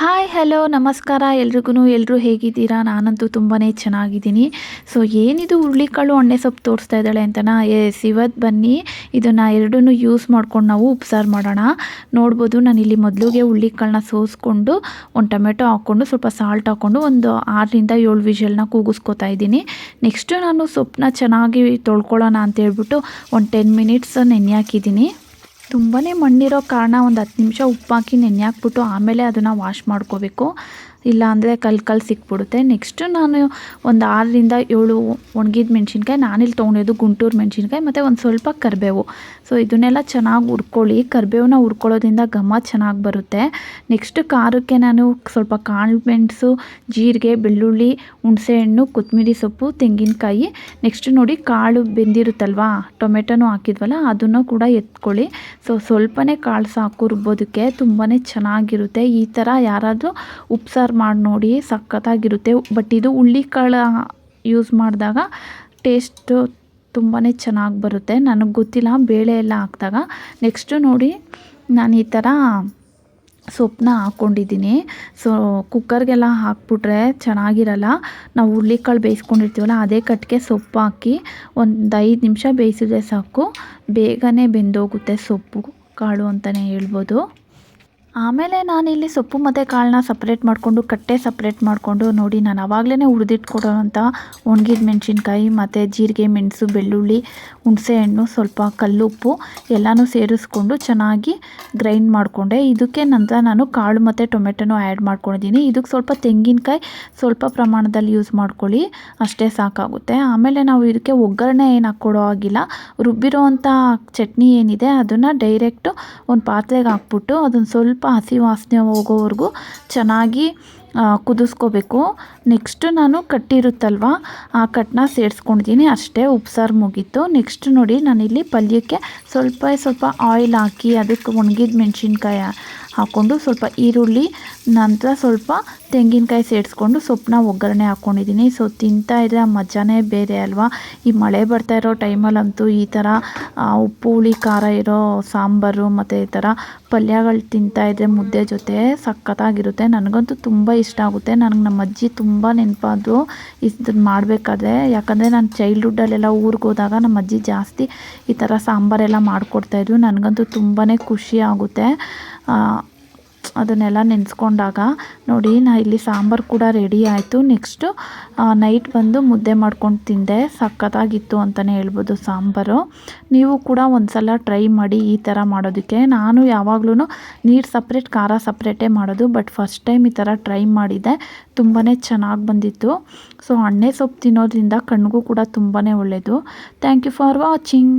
Hi hello ನಮಸ್ಕಾರ. ಎಲ್ರಿಗೂ ಎಲ್ಲರೂ ಹೇಗಿದ್ದೀರಾ? ನಾನಂತೂ ತುಂಬಾ ಚೆನ್ನಾಗಿದ್ದೀನಿ. ಸೊ ಏನಿದು ಹುರುಳಿಕಾಳು ಅಣ್ಣೆ ಸೊಪ್ಪು ತೋರಿಸ್ತಾ ಇದ್ದಾಳೆ ಅಂತನಾ ಎಸ್ ಇವತ್ತು ಬನ್ನಿ. ಇದನ್ನು ಎರಡನ್ನೂ ಯೂಸ್ ಮಾಡ್ಕೊಂಡು ನಾವು ಉಪ್ಸಾರು ಮಾಡೋಣ. ನೋಡ್ಬೋದು ನಾನು ಇಲ್ಲಿ ಮೊದಲಿಗೆ ಹುರುಳಿಕಾಳನ್ನ ಸೋಸ್ಕೊಂಡು, ಒಂದು ಟೊಮೆಟೊ ಹಾಕ್ಕೊಂಡು, ಸ್ವಲ್ಪ ಸಾಲ್ಟ್ ಹಾಕ್ಕೊಂಡು, ಒಂದು ಆರರಿಂದ ಏಳು ವಿಷಲ್ನ ಕೂಗಿಸ್ಕೊತಾ ಇದ್ದೀನಿ. ನೆಕ್ಸ್ಟು ನಾನು ಸೊಪ್ಪನ್ನ ಚೆನ್ನಾಗಿ ತೊಳ್ಕೊಳ್ಳೋಣ ಅಂತ ಹೇಳ್ಬಿಟ್ಟು, ಒಂದು ಟೆನ್ ಮಿನಿಟ್ಸ್ ನೆನೆ ಹಾಕಿದ್ದೀನಿ. ತುಂಬಾ ಮಣ್ಣಿರೋ ಕಾರಣ ಒಂದು ಹತ್ತು ನಿಮಿಷ ಉಪ್ಪು ಹಾಕಿ ನೆನೆ ಹಾಕ್ಬಿಟ್ಟು ಆಮೇಲೆ ಅದನ್ನು ವಾಶ್ ಮಾಡ್ಕೋಬೇಕು. ಇಲ್ಲ ಅಂದರೆ ಕಲ್ಲು ಕಲ್ಲು ಸಿಕ್ಬಿಡುತ್ತೆ. ನೆಕ್ಸ್ಟು ನಾನು ಒಂದು ಆರರಿಂದ ಏಳು ಒಣಗಿದ ಮೆಣಸಿನ್ಕಾಯಿ, ನಾನಿಲ್ಲಿ ತೊಗೊಂಡಿದ್ದು ಗುಂಟೂರು ಮೆಣಸಿನ್ಕಾಯಿ, ಮತ್ತು ಒಂದು ಸ್ವಲ್ಪ ಕರಿಬೇವು. ಸೊ ಇದನ್ನೆಲ್ಲ ಚೆನ್ನಾಗಿ ಹುರ್ಕೊಳ್ಳಿ. ಕರಿಬೇವನ್ನ ಹುರ್ಕೊಳ್ಳೋದ್ರಿಂದ ಘಮ ಚೆನ್ನಾಗಿ ಬರುತ್ತೆ. ನೆಕ್ಸ್ಟ್ ಖಾರಕ್ಕೆ ನಾನು ಸ್ವಲ್ಪ ಕಾಳು ಮೆಣಸು, ಜೀರಿಗೆ, ಬೆಳ್ಳುಳ್ಳಿ ಹುಣಸೆಹಣ್ಣು ಕೊತ್ತಂಬರಿ ಸೊಪ್ಪು, ತೆಂಗಿನಕಾಯಿ. ನೆಕ್ಸ್ಟ್ ನೋಡಿ ಕಾಳು ಬೆಂದಿರುತ್ತಲ್ವಾ, ಟೊಮೆಟೊನೂ ಹಾಕಿದ್ವಲ್ಲ, ಅದನ್ನು ಕೂಡ ಎತ್ಕೊಳ್ಳಿ. ಸೊ ಸ್ವಲ್ಪನೇ ಕಾಳು ಸಾಕು ರುಬ್ಬೋದಕ್ಕೆ ತುಂಬಾ ಚೆನ್ನಾಗಿರುತ್ತೆ. ಈ ಥರ ಯಾರಾದರೂ ಉಪ್ಸಾರು ಮಾಡಿ ನೋಡಿ ಸಖತ್ತಾಗಿರುತ್ತೆ. ಬಟ್ ಇದು ಕಾಳು ಯೂಸ್ ಮಾಡಿದಾಗ ಟೇಸ್ಟು ತುಂಬಾ ಚೆನ್ನಾಗಿ ಬರುತ್ತೆ. ನನಗೆ ಗೊತ್ತಿಲ್ಲ, ಬೇಳೆ ಎಲ್ಲ ಹಾಕಿದಾಗ. ನೆಕ್ಸ್ಟು ನೋಡಿ, ನಾನು ಈ ಥರ ಸೊಪ್ಪನ್ನ ಹಾಕ್ಕೊಂಡಿದ್ದೀನಿ ಸೊ ಕುಕ್ಕರ್ಗೆಲ್ಲ ಹಾಕ್ಬಿಟ್ರೆ ಚೆನ್ನಾಗಿರಲ್ಲ. ನಾವು ಹುರ್ಳಿಕಾಳು ಬೇಯಿಸ್ಕೊಂಡಿರ್ತೀವಲ್ಲ, ಅದೇ ಕಟ್ಟಿಗೆ ಸೊಪ್ಪು ಹಾಕಿ ಒಂದು ಐದು ನಿಮಿಷ ಬೇಯಿಸಿದ್ರೆ ಸಾಕು. ಬೇಗನೆ ಬೆಂದೋಗುತ್ತೆ ಸೊಪ್ಪು ಕಾಳು ಅಂತಲೇ ಹೇಳ್ಬೋದು. ಆಮೇಲೆ ನಾನಿಲ್ಲಿ ಸೊಪ್ಪು ಮತ್ತು ಕಾಳನ್ನ ಸಪ್ರೇಟ್ ಮಾಡಿಕೊಂಡು, ಕಟ್ಟೆ ಸಪ್ರೇಟ್ ಮಾಡಿಕೊಂಡು ನೋಡಿ ನಾನು ಆವಾಗಲೇ ಹುರಿದಿಟ್ಕೊಡೋವಂಥ ಒಣಗಿದ ಮೆಣಸಿನ್ಕಾಯಿ ಮತ್ತು ಜೀರಿಗೆ, ಮೆಣಸು, ಬೆಳ್ಳುಳ್ಳಿ ಹುಣಸೆಹಣ್ಣು ಸ್ವಲ್ಪ ಕಲ್ಲುಪ್ಪು ಎಲ್ಲನೂ ಸೇರಿಸ್ಕೊಂಡು ಚೆನ್ನಾಗಿ ಗ್ರೈಂಡ್ ಮಾಡಿಕೊಂಡೆ. ಇದಕ್ಕೆ ನಂತರ ನಾನು ಕಾಳು ಮತ್ತು ಟೊಮೆಟೊನೂ ಆ್ಯಡ್ ಮಾಡ್ಕೊಂಡಿದ್ದೀನಿ. ಇದಕ್ಕೆ ಸ್ವಲ್ಪ ತೆಂಗಿನಕಾಯಿ ಸ್ವಲ್ಪ ಪ್ರಮಾಣದಲ್ಲಿ ಯೂಸ್ ಮಾಡ್ಕೊಳ್ಳಿ, ಅಷ್ಟೇ ಸಾಕಾಗುತ್ತೆ. ಆಮೇಲೆ ನಾವು ಇದಕ್ಕೆ ಒಗ್ಗರಣೆ ಏನು ಹಾಕ್ಕೊಡೋ ಆಗಿಲ್ಲ ರುಬ್ಬಿರೋ ಚಟ್ನಿ ಏನಿದೆ ಅದನ್ನು ಡೈರೆಕ್ಟು ಒಂದು ಪಾತ್ರೆಗೆ ಹಾಕ್ಬಿಟ್ಟು ಅದನ್ನು ಸ್ವಲ್ಪ ಹಸಿ ವಾಸನೆ ಹೋಗೋವರೆಗೂ ಚೆನ್ನಾಗಿ ಕುದಿಸ್ಕೋಬೇಕು. ನೆಕ್ಸ್ಟ್ ನಾನು ಕಟ್ಟಿರುತ್ತಲ್ವ, ಆ ಕಟ್ಟನ್ನ ಸೇರಿಸ್ಕೊಂಡಿದ್ದೀನಿ. ಅಷ್ಟೇ ಉಪ್ಸಾರು ಮುಗೀತು. ನೆಕ್ಸ್ಟ್ ನೋಡಿ ನಾನಿಲ್ಲಿ ಪಲ್ಯಕ್ಕೆ ಸ್ವಲ್ಪ ಸ್ವಲ್ಪ ಆಯಿಲ್ ಹಾಕಿ ಅದಕ್ಕೆ ಒಣಗಿದ ಮೆಣಸಿನ್ಕಾಯಿ ಹಾಕ್ಕೊಂಡು ಸ್ವಲ್ಪ ಈರುಳ್ಳಿ, ನಂತರ ಸ್ವಲ್ಪ ತೆಂಗಿನಕಾಯಿ ಸೇರಿಸ್ಕೊಂಡು ಸೊಪ್ಪನ್ನ ಒಗ್ಗರಣೆ ಹಾಕ್ಕೊಂಡಿದ್ದೀನಿ. ಸೊ ತಿಂತಾ ಇದ್ರೆ ಮಜಾನೇ ಬೇರೆ ಅಲ್ವಾ? ಈ ಮಳೆ ಬರ್ತಾ ಇರೋ ಟೈಮಲ್ಲಂತೂ ಈ ಥರ ಉಪ್ಪು, ಹುಳಿ, ಖಾರ ಇರೋ ಸಾಂಬಾರು ಮತ್ತು ಈ ಥರ ಪಲ್ಯಗಳು ತಿಂತಾ ಇದ್ದರೆ ಮುದ್ದೆ ಜೊತೆ ಸಖತ್ತಾಗಿರುತ್ತೆ. ನನಗಂತೂ ತುಂಬ ಇಷ್ಟ ಆಗುತ್ತೆ. ನನಗೆ ನಮ್ಮ ಅಜ್ಜಿ ತುಂಬ ನೆನಪಾದ್ರು ಇದನ್ನು ಮಾಡಬೇಕಾದ್ರೆ. ಯಾಕಂದರೆ ನಾನು ಚೈಲ್ಡ್ಹುಡ್ಡಲ್ಲೆಲ್ಲ ಊರಿಗೆ ಹೋದಾಗ ನಮ್ಮ ಅಜ್ಜಿ ಜಾಸ್ತಿ ಈ ಥರ ಸಾಂಬಾರೆಲ್ಲ ಮಾಡಿಕೊಡ್ತಾಯಿದ್ರು ನನಗಂತೂ ತುಂಬಾ ಖುಷಿ ಆಗುತ್ತೆ. ಅದನ್ನೆಲ್ಲ ನೆನೆಸ್ಕೊಂಡಾಗ ನೋಡಿ, ನಾ ಇಲ್ಲಿ ಸಾಂಬಾರು ಕೂಡ ರೆಡಿ ಆಯಿತು. ನೆಕ್ಸ್ಟು ನೈಟ್ ಬಂದು ಮುದ್ದೆ ಮಾಡ್ಕೊಂಡು ತಿಂದೆ. ಸಖತ್ತಾಗಿತ್ತು ಅಂತಲೇ ಹೇಳ್ಬೋದು ಸಾಂಬಾರು. ನೀವು ಕೂಡ ಒಂದು ಸಲ ಟ್ರೈ ಮಾಡಿ ಈ ಥರ ಮಾಡೋದಕ್ಕೆ. ನಾನು ಯಾವಾಗ್ಲೂ ನೀರು ಸಪ್ರೇಟ್, ಖಾರ ಸಪ್ರೇಟೇ ಮಾಡೋದು, ಬಟ್ ಫಸ್ಟ್ ಟೈಮ್ ಈ ಥರ ಟ್ರೈ ಮಾಡಿದೆ. ತುಂಬಾ ಚೆನ್ನಾಗಿ ಬಂದಿತ್ತು. ಸೊ, ಅಣ್ಣೆ ಸೊಪ್ಪು ತಿನ್ನೋದ್ರಿಂದ ಕಣ್ಣಿಗೂ ಕೂಡ ತುಂಬಾ ಒಳ್ಳೆಯದು ಥ್ಯಾಂಕ್ ಯು ಫಾರ್ ವಾಚಿಂಗ್.